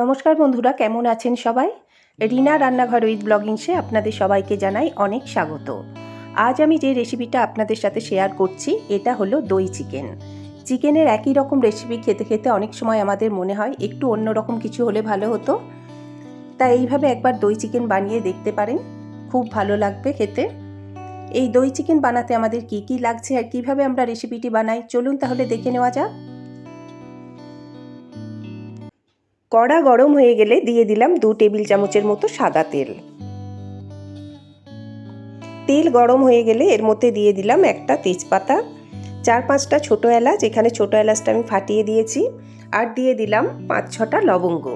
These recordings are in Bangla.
নমস্কার বন্ধুরা, কেমন আছেন সবাই? রিনা রান্নাঘর উইথ ব্লগিংসে আপনাদের সবাইকে জানাই অনেক স্বাগত। আজ আমি যে রেসিপিটা আপনাদের সাথে শেয়ার করছি, এটা হলো দই চিকেন চিকেনের একই রকম রেসিপি খেতে খেতে অনেক সময় আমাদের মনে হয় একটু অন্য রকম কিছু হলে ভালো হতো। তাই এইভাবে একবার দই চিকেন বানিয়ে দেখতে পারেন, খুব ভালো লাগবে খেতে। এই দই চিকেন বানাতে আমাদের কি কি লাগছে আর কীভাবে আমরা রেসিপিটি বানাই, চলুন তাহলে দেখে নেওয়া যাক। কড়া গরম হয়ে গেলে দিয়ে দিলাম দু টেবিল চামচের মতো সাদা তেল। তেল গরম হয়ে গেলে এর মধ্যে দিয়ে দিলাম একটা তেজপাতা, চার পাঁচটা ছোটো এলাচ, এখানে ছোটো এলাচটা আমি ফাটিয়ে দিয়েছি, আর দিয়ে দিলাম পাঁচ ছটা লবঙ্গ।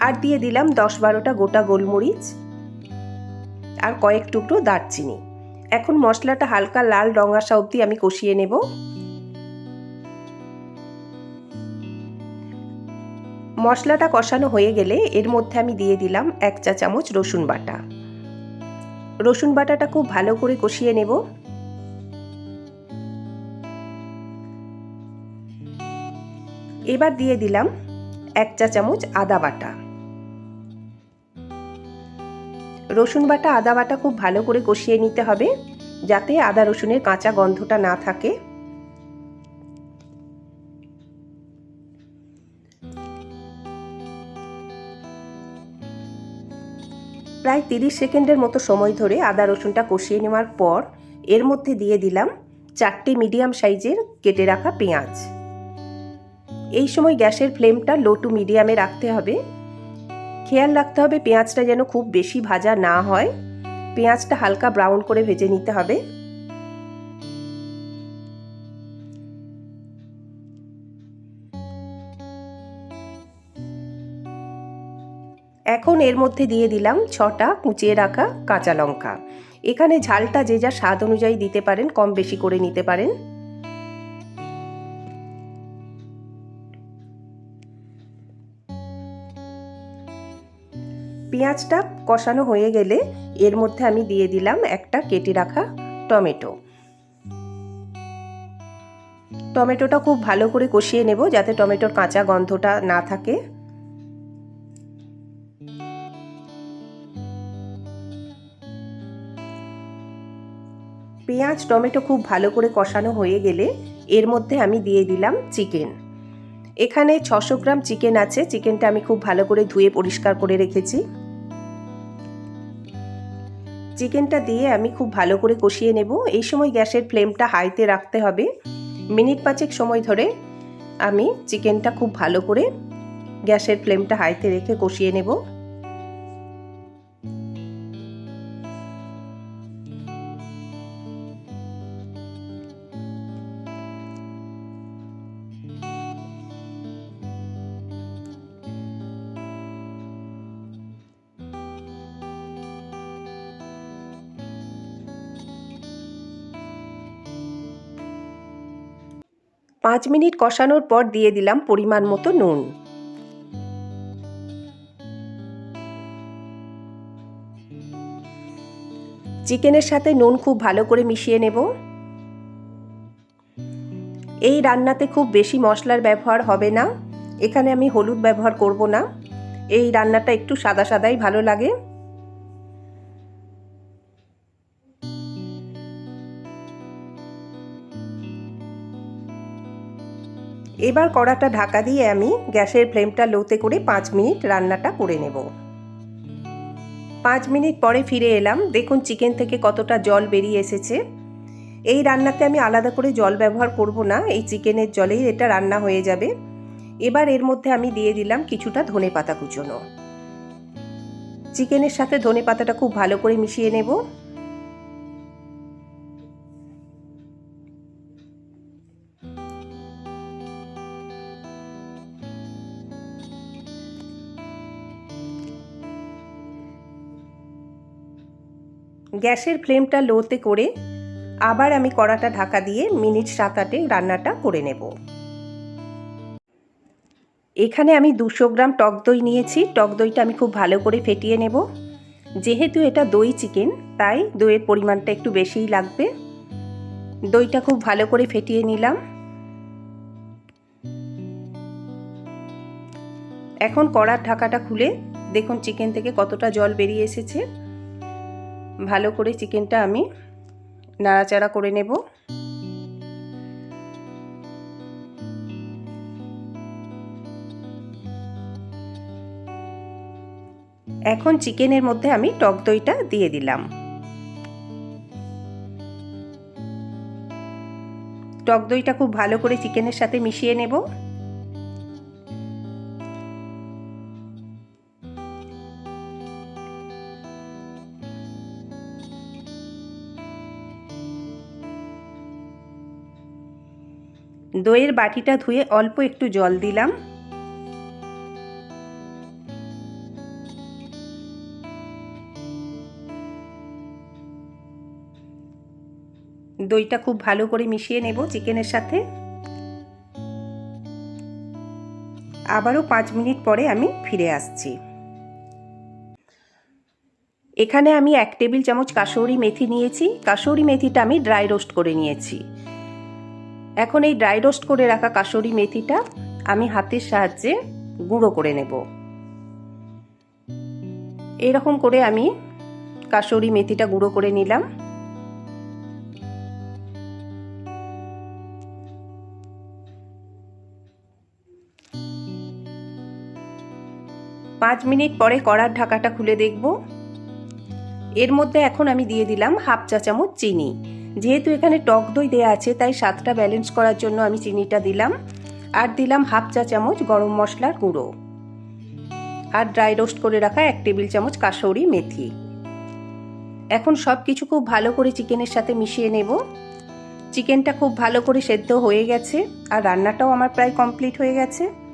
আর দিয়ে দিলাম দশ বারোটা গোটা গোলমরিচ আর কয়েক টুকরো দারচিনি। এখন মশলাটা হালকা লাল রঙ আসা অবধি আমি কষিয়ে নেব। মশলাটা কষানো হয়ে গেলে এর মধ্যে আমি দিয়ে দিলাম এক চা চামচ রসুন বাটা। রসুন বাটাটা খুব ভালো করে কষিয়ে নেব। এবার দিয়ে দিলাম এক চা চামচ আদা বাটা। রসুন বাটা, আদা বাটা খুব ভালো করে কষিয়ে নিতে হবে যাতে আদা রসুনের কাঁচা গন্ধটা না থাকে। প্রায় তিরিশ সেকেন্ডের মতো সময় ধরে আদা রসুনটা কষিয়ে নেওয়ার পর এর মধ্যে দিয়ে দিলাম চারটি মিডিয়াম সাইজের কেটে রাখা পেঁয়াজ। এই সময় গ্যাসের ফ্লেমটা লো টু মিডিয়ামে রাখতে হবে। খেয়াল রাখতে হবে পেঁয়াজটা যেন খুব বেশি ভাজা না হয়। পেঁয়াজটা হালকা ব্রাউন করে ভেজে নিতে হবে। এখন এর মধ্যে দিয়ে দিলাম ছটা কুচিয়ে রাখা কাঁচা লঙ্কা। এখানে ঝালটা যে যা স্বাদ অনুযায়ী দিতে পারেন, কম বেশি করে নিতে পারেন। পেঁয়াজটা কষানো হয়ে গেলে এর মধ্যে আমি দিয়ে দিলাম একটা কেটে রাখা টমেটো। টমেটোটা খুব ভালো করে কষিয়ে নেব যাতে টমেটোর কাঁচা গন্ধটা না থাকে। পেঁয়াজ টমেটো খুব ভালো করে কষানো হয়ে গেলে এর মধ্যে আমি দিয়ে দিলাম চিকেন। এখানে ছশো গ্রাম চিকেন আছে, চিকেনটা আমি খুব ভালো করে ধুয়ে পরিষ্কার করে রেখেছি। চিকেনটা দিয়ে আমি খুব ভালো করে কষিয়ে নেব। এই সময় গ্যাসের ফ্লেমটা হাইতে রাখতে হবে। মিনিট পাঁচেক সময় ধরে আমি চিকেনটা খুব ভালো করে গ্যাসের ফ্লেমটা হাইতে রেখে কষিয়ে নেব। পাঁচ মিনিট কষানোর পর দিয়ে দিলাম পরিমাণ মতো নুন। চিকেনের সাথে নুন খুব ভালো করে মিশিয়ে নেব। এই রান্নাতে খুব বেশি মশলার ব্যবহার হবে না। এখানে আমি হলুদ ব্যবহার করব না। এই রান্নাটা একটু সাদা সাদাই ভালো লাগে। এবার কড়াটা ঢাকা দিয়ে আমি গ্যাসের ফ্লেমটা লোতে করে পাঁচ মিনিট রান্নাটা করে নেব। পাঁচ মিনিট পরে ফিরে এলাম। দেখুন, চিকেন থেকে কতটা জল বেরিয়ে এসেছে। এই রান্নাতে আমি আলাদা করে জল ব্যবহার করব না। এই চিকেনের জলেই এটা রান্না হয়ে যাবে। এবার এর মধ্যে আমি দিয়ে দিলাম কিছুটা ধনে পাতা কুচোনো। চিকেনের সাথে ধনে পাতাটা খুব ভালো করে মিশিয়ে নেব। গ্যাসের ফ্লেমটা লোতে করে আবার আমি কড়াটা ঢাকা দিয়ে মিনিট সাত আটে রান্নাটা করে নেব। এখানে আমি দুশো গ্রাম টক দই নিয়েছি। টক দইটা আমি খুব ভালো করে ফেটিয়ে নেব। যেহেতু এটা দই চিকেন, তাই দইয়ের পরিমাণটা একটু বেশিই লাগবে। দইটা খুব ভালো করে ফেটিয়ে নিলাম। এখন কড়ার ঢাকাটা খুলে দেখুন চিকেন থেকে কতটা জল বেরিয়ে এসেছে। ভালো করে চিকেনটা আমি নাড়াচাড়া করে নেব। এখন চিকেনের মধ্যে আমি টক দইটা দিয়ে দিলাম। টক দইটা খুব ভালো করে চিকেনের সাথে মিশিয়ে নেব। দইয়ের বাটিটা ধুয়ে অল্প একটু জল দিলাম। দইটা খুব ভালো করে মিশিয়ে নেব চিকেনের সাথে। আবারও পাঁচ মিনিট পরে আমি ফিরে আসছি। এখানে আমি এক টেবিল চামচ কাসৌরি মেথি নিয়েছি। কাসৌরি মেথিটা আমি ড্রাই রোস্ট করে নিয়েছি। এখন এই ড্রাই রোস্ট করে রাখা কাসৌরি মেথিটা আমি হাতের সাহায্যে গুঁড়ো করে নেব। এরকম করে আমি কাসৌরি মেথিটা গুঁড়ো করে নিলাম। পাঁচ মিনিট পরে কড়ার ঢাকাটা খুলে দেখব। এর মধ্যে এখন আমি দিয়ে দিলাম হাফ চা চামচ চিনি। যেহেতু এখানে টক দই দেওয়া আছে, তাই স্বাদটা ব্যালেন্স করার জন্য আমি চিনিটা দিলাম। আর দিলাম হাফ চা চামচ গরম মশলার গুঁড়ো। আর ড্রাই রোস্ট করে রাখা এক টেবিল চামচ কাসৌরি মেথি। এখন সব কিছু খুব ভালো করে চিকেনের সাথে মিশিয়ে নেব। চিকেনটা খুব ভালো করে সেদ্ধ হয়ে গেছে, আর রান্নাটাও আমার প্রায় কমপ্লিট হয়ে গেছে।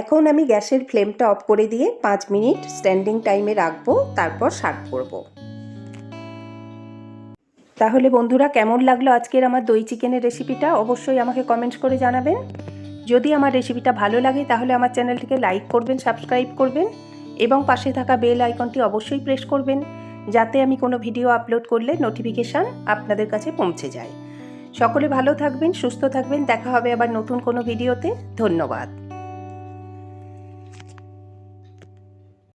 এখন আমি গ্যাসের ফ্লেমটা অফ করে দিয়ে পাঁচ মিনিট স্ট্যান্ডিং টাইমে রাখব, তারপর সার্ভ করব। তাহলে বন্ধুরা, কেমন লাগল আজকের আমার দই চিকেনের রেসিপিটা? অবশ্যই আমাকে কমেন্টস করে জানাবেন। যদি আমার রেসিপিটা ভালো লাগে, তাহলে আমার চ্যানেলটিকে লাইক করবেন, সাবস্ক্রাইব করবেন এবং পাশে থাকা বেল আইকনটি অবশ্যই প্রেস করবেন, যাতে আমি কোনো ভিডিও আপলোড করলে নোটিফিকেশান আপনাদের কাছে পৌঁছে যায়। সকলে ভালো থাকবেন, সুস্থ থাকবেন, দেখা হবে আবার নতুন কোনো ভিডিওতে। ধন্যবাদ।